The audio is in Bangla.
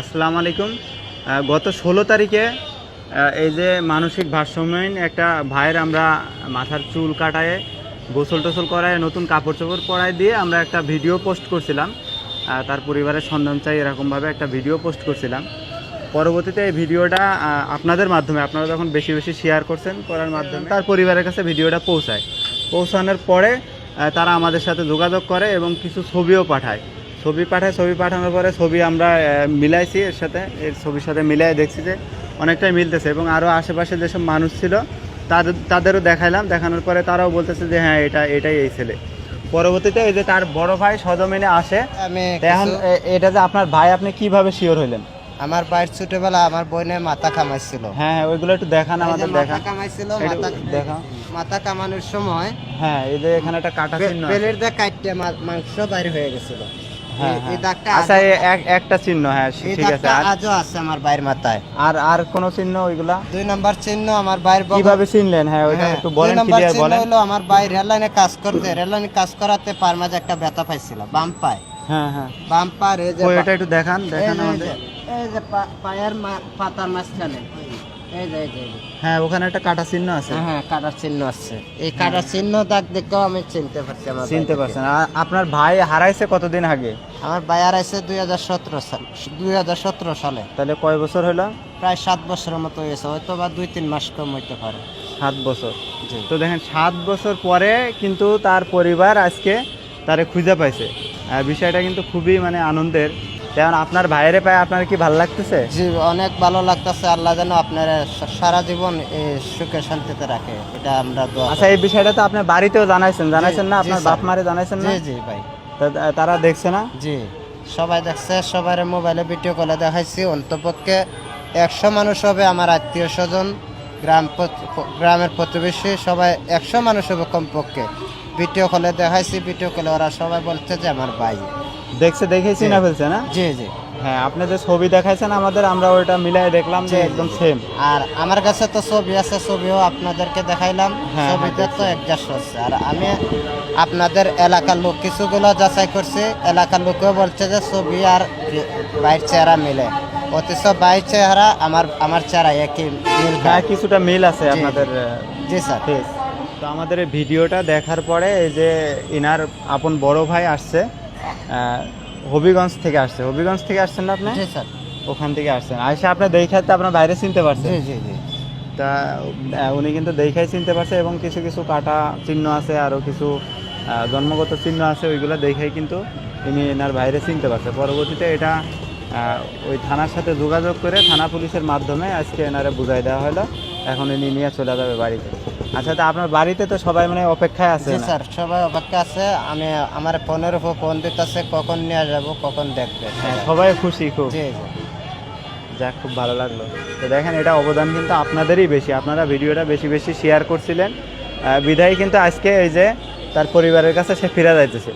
আসসালামু আলাইকুম। গত ষোলো তারিখে এই যে মানসিক ভারসাম্যহীন একটা ভাইয়ের আমরা মাথার চুল কাটায়, গোসল টোসল করায়, নতুন কাপড় চোপড় পরায় দিয়ে আমরা একটা ভিডিও পোস্ট করছিলাম। তার পরিবারের সন্ধান চাই এরকমভাবে একটা ভিডিও পোস্ট করছিলাম। পরবর্তীতে এই ভিডিওটা আপনাদের মাধ্যমে, আপনারা যখন বেশি বেশি শেয়ার করছেন করার মাধ্যমে, তার পরিবারের কাছে ভিডিওটা পৌঁছায়। পৌঁছানোর পরে তারা আমাদের সাথে যোগাযোগ করে এবং কিছু ছবিও পাঠায়। ছবি পাঠায় ছবি পাঠানোর পরে ছবি আমরা মিলাইছি এর সাথে। এর ছবির সাথে মিলাই দেখছি যে অনেকটাই মিলতেছে এবং আরও আশেপাশে যেসব মানুষ ছিল তাদের তাদেরও দেখাইলাম। দেখানোর পরে তারাও বলতেছে যে হ্যাঁ এটা এটাই এই ছেলে। পরবর্তীতে এই যে তার বড় ভাই সদমেনে আসে এখন এটা যে আপনার ভাই আপনি কীভাবে শিওর হইলেন? আমার বাইর ছোটবেলা আমার বোনে মাথা কামাইছিল। হ্যাঁ হ্যাঁ ওইগুলো একটু দেখান আমাদের দেখা। কামাইছিল একটু মাথা কামানোর সময় হ্যাঁ এই যে এখানে একটা কাটা চিহ্ন। বেলের দা কাটতে মাংস বাইর হয়ে গেছিল। এই- এই হ্যাঁ। দাগটা আচ্ছা আজও- এই এক- একটা চিহ্ন হ্যাঁ ঠিক আছে। আজও আছে আমার বাইর মাথায়। আর আর কোন চিহ্ন ওইগুলা? দুই নম্বর চিহ্ন আমার বাইর কীভাবে চিনলেন? হ্যাঁ ওইটা হ্যাঁ, একটু বলেন ক্লিয়ার বলেন। হলো আমার বাইর রেললাইনে কাজ করতে রেললাইনে কাজ করাতে পার মাঝে একটা ব্যথা পাইছিল বাম পায়। হ্যাঁ হ্যাঁ। বাম পার এই যে ওই একটু দেখান এই দেখান যে- আমাদের। এই যে পায়ের পাতার মাঝখানে। হ্যাঁ ওখানে একটা কাটা চিহ্ন আছে। হ্যাঁ হ্যাঁ কাটার চিহ্ন আছে। এই কাটার চিহ্ন দাগ দেখেও আমি চিনতে পারছি আমার চিনতে। পারছেন। আর আপনার ভাই হারাইছে কতদিন আগে? আমার ভাই হারাইছে দুই হাজার সতেরো সাল দুই হাজার সতেরো সালে। তাহলে কয় বছর হলো প্রায় সাত বছরের মতো হয়েছে হয়তো বা দুই তিন মাস কম হইতে পারে। সাত বছর। তো দেখেন সাত বছর পরে কিন্তু তার পরিবার আজকে তারে খুঁজে পাইছে। বিষয়টা কিন্তু খুবই মানে আনন্দের। যেমন আপনার ভাইয়ের পায় আপনার কি ভালো লাগতেছে? জি অনেক ভালো লাগতেছে। আল্লাহ যেন আপনার সারা জীবন সুখে শান্তিতে রাখে। এটা আমরা আচ্ছা এই বিষয়টা তো আপনার বাড়িতেও জানাইছেন। জানাইছেন না? আপনার। বাপ মারে জানাইছেন না? জি জি ভাই। তারা দেখছে না? জি সবাই দেখছে। সবার মোবাইলে ভিডিও কলে দেখাইছি। অন্তপক্ষে একশো মানুষ হবে আমার আত্মীয় স্বজন গ্রাম গ্রামের প্রতিবেশী। সবাই একশো মানুষ হবে কমপক্ষে। ভিডিও কলে দেখাইছি। ভিডিও কলে ওরা সবাই বলছে যে আমার ভাই। দেখছে দেখেছি জি। না ফেলছে না? জি জি। হ্যাঁ আপনি যে ছবি দেখাইছেন আমাদের? আমরা ওইটা মিলাই দেখলাম যে। একদম সেম আর আমার কাছে তো ছবি আছে ছবিও আপনাদেরকে দেখাইলাম। হ্যাঁ, ছবিতে তো একজাস্ট হচ্ছে। আর আমি আপনাদের এলাকার লোক কিছুগুলো যাচাই করছি। এলাকার লোকেও বলছে যে ছবি আর বাইর চেহারা মিলে। অথচ বাইর চেহারা আমার আমার চেহারা একই মিল হ্যাঁ কিছুটা মিল আছে। আপনাদের জি স্যার। তো আমাদের ভিডিওটা দেখার পরে এই যে ইনার আপন বড় ভাই আসছে হবিগঞ্জ থেকে আসছে। হবিগঞ্জ থেকে আসছেন না আপনি? স্যার। ওখান থেকে আসছেন। আইসা আপনি দেখাতে আপনার বাইরে চিনতে পারছেন জি জি জি। তা উনি কিন্তু দেখাই চিনতে পারছে এবং কিছু কিছু কাটা চিহ্ন আছে আরও কিছু জন্মগত চিহ্ন আছে ওইগুলো দেখাই কিন্তু ইনি এনার বাইরে চিনতে পারছে। পরবর্তীতে এটা ওই থানার সাথে যোগাযোগ করে থানা পুলিশের মাধ্যমে আজকে এনারে বুঝাই দেওয়া হলো। এখন ইনি নিয়ে চলে যাবে বাড়িতে। আচ্ছা তা আপনার বাড়িতে তো সবাই মানে অপেক্ষায় আছে জি না? স্যার সবাই অপেক্ষা আছে। আমি আমার ফোনের উপর ফোন দিতেছে কখন নিয়ে যাব কখন দেখবে। হ্যাঁ সবাই খুশি খুব। জি জি। যাক খুব ভালো লাগল। তো দেখেন এটা অবদান কিন্তু আপনাদেরই বেশি। আপনারা ভিডিওটা বেশি বেশি শেয়ার করছিলেন। আহ, বিধায় কিন্তু আজকে এই যে তার পরিবারের কাছে সে ফিরে যাইতেছে।